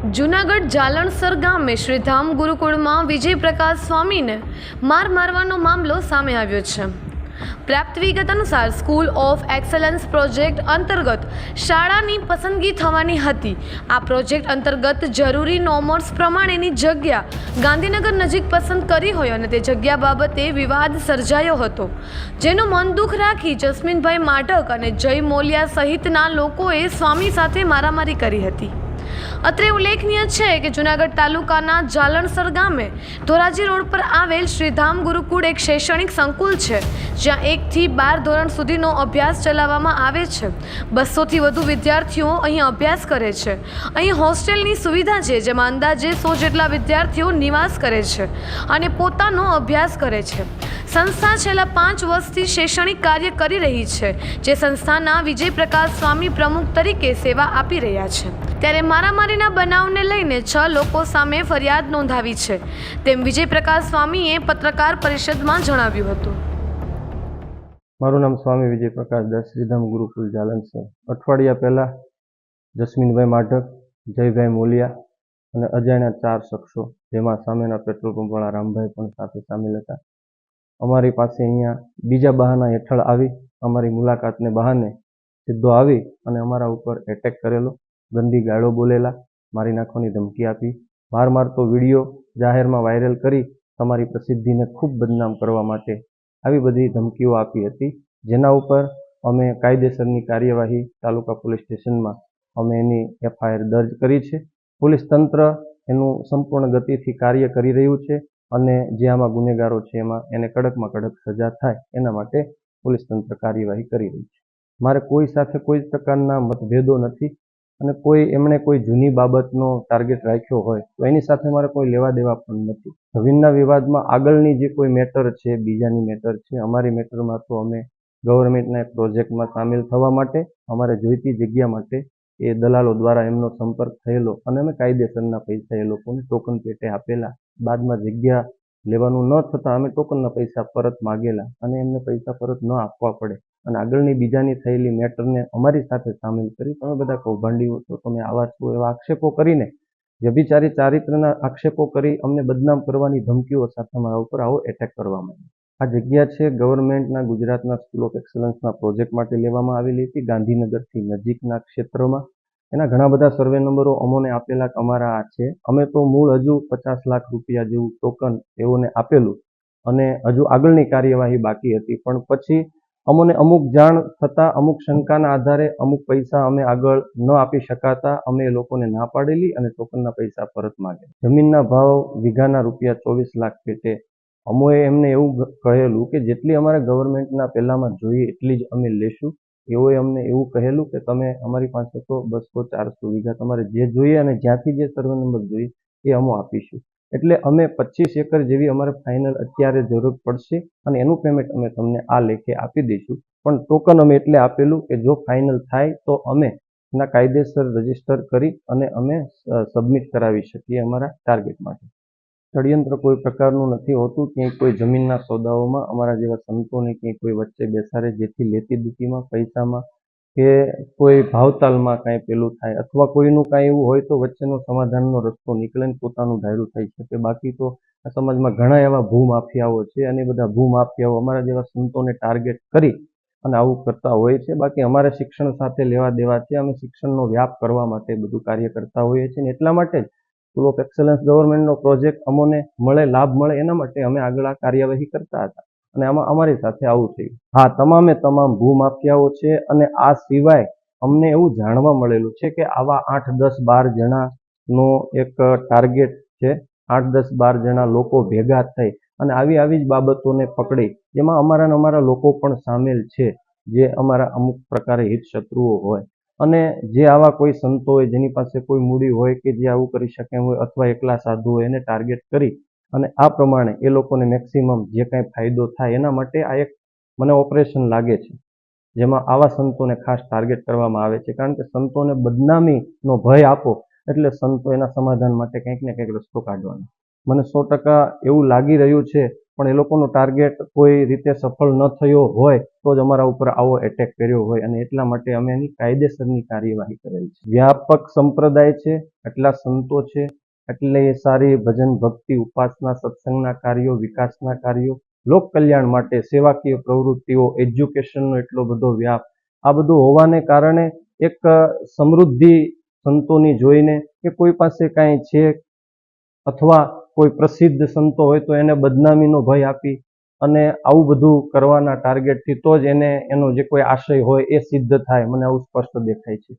જૂનાગઢ જાલણસર ગામે શ્રીધામ ગુરુકુળમાં વિજય પ્રકાશ સ્વામીને માર મારવાનો મામલો સામે આવ્યો છે. પ્રાપ્ત વિગત અનુસાર સ્કૂલ ઓફ એક્સલન્સ પ્રોજેક્ટ અંતર્ગત શાળાની પસંદગી થવાની હતી. આ પ્રોજેક્ટ અંતર્ગત જરૂરી નોમર્સ પ્રમાણેની જગ્યા ગાંધીનગર નજીક પસંદ કરી હોય અને તે જગ્યા બાબતે વિવાદ સર્જાયો હતો. જેનું મન દુઃખ રાખી જસ્મીનભાઈ માઢક અને જય મોલિયા સહિતના લોકોએ સ્વામી સાથે મારામારી કરી હતી. અત્રે ઉલ્લેખનીય છે કે જૂનાગઢ તાલુકાના જાલણસર ગામે ધોરાજી રોડ પર આવેલ શ્રીધામ ગુરુકુળ એક શૈક્ષણિક સંકુલ છે, જ્યાં એકથી બાર ધોરણ સુધીનો અભ્યાસ ચલાવવામાં આવે છે. બસોથી વધુ વિદ્યાર્થીઓ અહીં અભ્યાસ કરે છે. અહીં હોસ્ટેલની સુવિધા છે, જેમાં અંદાજે સો જેટલા વિદ્યાર્થીઓ નિવાસ કરે છે અને પોતાનો અભ્યાસ કરે છે. સંસ્થા છેલ્લા પાંચ વર્ષથી શૈક્ષણિક કાર્ય કરી રહી છે, જે સંસ્થાના વિજય પ્રકાશ સ્વામી પ્રમુખ તરીકે સેવા આપી રહ્યા છે. ત્યારે મારામારીના બનાવને લઈને છ લોકો સામે ફરિયાદ નોંધાવી છે, તેમ વિજય પ્રકાશ સ્વામીએ પત્રકાર પરિષદમાં જણાવ્યું હતું. મારું નામ સ્વામી વિજય પ્રકાશ દાસ શ્રીધામ ગુરુકુલ જાલન છે. અઠવાડિયા પહેલાં જસ્મીનભાઈ માઢક, જયભાઈ મોલિયા અને અજાણ્યા ચાર શખ્સો, જેમાં સામેના પેટ્રોલ પંપવાળા રામભાઈ પણ સાથે સામેલ હતા. અમારી પાસે અહીંયા બીજા બહાના હેઠળ આવી, અમારી મુલાકાતને બહાને સીધો આવી અને અમારા ઉપર એટેક કરેલો. ગંદી ગાળો બોલેલા, મારી નાખવાની ધમકી આપી. માર મારતો વીડિયો જાહેરમાં વાયરલ કરી તમારી પ્રસિદ્ધિને ખૂબ બદનામ કરવા માટે આવી બધી ધમકીઓ આપી હતી. જેના ઉપર અમે કાયદેસરની કાર્યવાહી તાલુકા પોલીસ સ્ટેશનમાં અમે એની એફઆઈઆર દર્જ કરી છે. પોલીસ તંત્ર એનું સંપૂર્ણ ગતિથી કાર્ય કરી રહ્યું છે. અને જે આમાં ગુનેગારો છે એમાં એને કડકમાં કડક સજા થાય, એના માટે પોલીસ તંત્ર કાર્યવાહી કરી રહી છે. મારે કોઈ સાથે કોઈ પ્રકારના મતભેદો નથી અને કોઈ, એમણે કોઈ જૂની બાબતનો ટાર્ગેટ રાખ્યો હોય તો એની સાથે મારે કોઈ લેવા દેવા પણ નથી. જમીનના વિવાદમાં આગળની જે કોઈ મેટર છે, બીજાની મેટર છે, અમારી મેટરમાં તો અમે ગવર્મેન્ટના પ્રોજેક્ટમાં સામેલ થવા માટે, અમારે જોઈતી જગ્યા માટે એ દલાલો દ્વારા એમનો સંપર્ક થયેલો અને અમે કાયદેસરના પૈસા એ લોકોને ટોકન પેટે આપેલા. બાદમાં જગ્યા લેવાનું ન થતાં અમે ટોકનના પૈસા પરત માગેલા અને એમને પૈસા પરત ન આપવા પડે. અને આગળની બીજાની થયેલી મેટરને અમારી સાથે સામેલ કરી તમે બધા કૌભાંડીઓ છો તમે આવા છો એવા આક્ષેપો કરીને, વ્યભિચારી ચારિત્રના આક્ષેપો કરી અમને બદનામ કરવાની ધમકીઓ સાથે અમારા ઉપર આવો એટેક કરવામાં આવ્યો. આ જગ્યા છે ગવર્મેન્ટના ગુજરાતના સ્કૂલ ઓફ એક્સલન્સના પ્રોજેક્ટ માટે લેવામાં આવેલી હતી, ગાંધીનગરથી નજીકના ક્ષેત્રમાં. એના ઘણા બધા સર્વે નંબરો અમોને આપેલા અમારા આ છે. અમે તો મૂળ હજુ પચાસ લાખ રૂપિયા જેવું ટોકન એઓને આપેલું અને હજુ આગળની કાર્યવાહી બાકી હતી. પણ પછી અમોને અમુક જાણ થતાં, અમુક શંકાના આધારે અમુક પૈસા અમે આગળ ન આપી શકાતા અમે એ લોકોને ના પાડેલી અને ટોકનના પૈસા પરત માગ્યા. જમીનના ભાવ વીઘાના રૂપિયા ચોવીસ લાખ પેટે અમોએ એમને એવું કહેલું કે જેટલી અમારે ગવર્મેન્ટના પહેલામાં જોઈએ એટલી જ અમે લેશું. એઓએ અમને એવું કહેલું કે તમે અમારી પાસે તો બસો ચારસો વીઘા તમારે જે જોઈએ અને જ્યાંથી જે સર્વે નંબર જોઈએ એ અમો આપીશું. એટલે અમે પચીસ એકર જેવી અમારે ફાઇનલ અત્યારે જરૂર પડશે અને એનું પેમેન્ટ અમે તમને આ લેખે આપી દઈશું. પણ ટોકન અમે એટલે આપેલું કે જો ફાઇનલ થાય તો અમે એના કાયદેસર રજિસ્ટર કરી અને અમે સબમિટ કરાવી શકીએ અમારા ટાર્ગેટ માટે. ષડયંત્ર કોઈ પ્રકારનું નથી હોતું, ક્યાંય કોઈ જમીનના સોદાઓમાં, અમારા જેવા સંતોને ક્યાંય કોઈ વચ્ચે બેસાડે, જેથી લેતી દુતીમાં પૈસામાં કે કોઈ ભાવતાલમાં કાંઈ પેલું થાય. અથવા કોઈનું કાંઈ એવું હોય તો વચ્ચેનો સમાધાનનો રસ્તો નીકળે ને પોતાનું ધાર્યું થઈ શકે. બાકી તો આ સમાજમાં ઘણા એવા ભૂમાફિયાઓ છે અને બધા ભૂમાફિયાઓ અમારા જેવા સંતોને ટાર્ગેટ કરી અને આવું કરતા હોય છે. બાકી અમારે શિક્ષણ સાથે લેવા દેવા છે. અમે શિક્ષણનો વ્યાપ કરવા માટે બધું કાર્ય કરતા હોઈએ છીએ ને એટલા માટે જ સ્કૂલ ઓફ એક્સલન્સ ગવર્મેન્ટનો પ્રોજેક્ટ અમોને મળે, લાભ મળે, એના માટે અમે આગળ આ કાર્યવાહી કરતા હતા. અને આમાં અમારી સાથે આવું થયું. હા, તમામે તમામ ભૂમાફિયાઓ છે અને આ સિવાય અમને એવું જાણવા મળેલું છે કે આવા આઠ, દસ, બાર જણાનો એક ટાર્ગેટ છે. આઠ, દસ, બાર જણા લોકો ભેગા થઈ અને આવી આવી જ બાબતોને પકડી. જેમાં અમારા અમારા લોકો પણ સામેલ છે, જે અમારા અમુક પ્રકારે હિતશત્રુઓ હોય. અને જે આવા કોઈ સંતો હોય, જેની પાસે કોઈ મૂડી હોય કે જે આવું કરી શકે હોય અથવા એકલા સાધુ હોય, એને ટાર્ગેટ કરી અને આ પ્રમાણે એ લોકોને મેક્સિમમ જે કાંઈ ફાયદો થાય એના માટે આ એક મને ઓપરેશન લાગે છે. જેમાં આવા સંતોને ખાસ ટાર્ગેટ કરવામાં આવે છે. કારણ કે સંતોને બદનામીનો ભય આપો એટલે સંતો એના સમાધાન માટે કંઈક ને કંઈક રસ્તો કાઢવાનો. મને સો ટકા એવું લાગી રહ્યું છે પણ એ લોકોનો ટાર્ગેટ કોઈ રીતે સફળ ન થયો હોય, તો જ અમારા ઉપર આવો એટેક કર્યો હોય અને એટલા માટે અમે એની કાયદેસરની કાર્યવાહી કરેલ છે. વ્યાપક સંપ્રદાય છે, આટલા સંતો છે, એટલે એ સારી ભજન ભક્તિ, ઉપાસના, સત્સંગના કાર્યો, વિકાસના કાર્યો, લોક કલ્યાણ માટે, સેવાકીય પ્રવૃત્તિઓ એજ્યુકેશનનો એટલો બધો વ્યાપ. આ બધું હોવાને કારણે એક સમૃદ્ધિ સંતોની જોઈને કે કોઈ પાસે કાંઈ છે અથવા કોઈ પ્રસિદ્ધ સંતો હોય તો એને બદનામીનો ભય આપી અને આવું બધું કરવાના ટાર્ગેટથી તો જ એને, એનો જે કોઈ આશય હોય એ સિદ્ધ થાય. મને આવું સ્પષ્ટ દેખાય છે.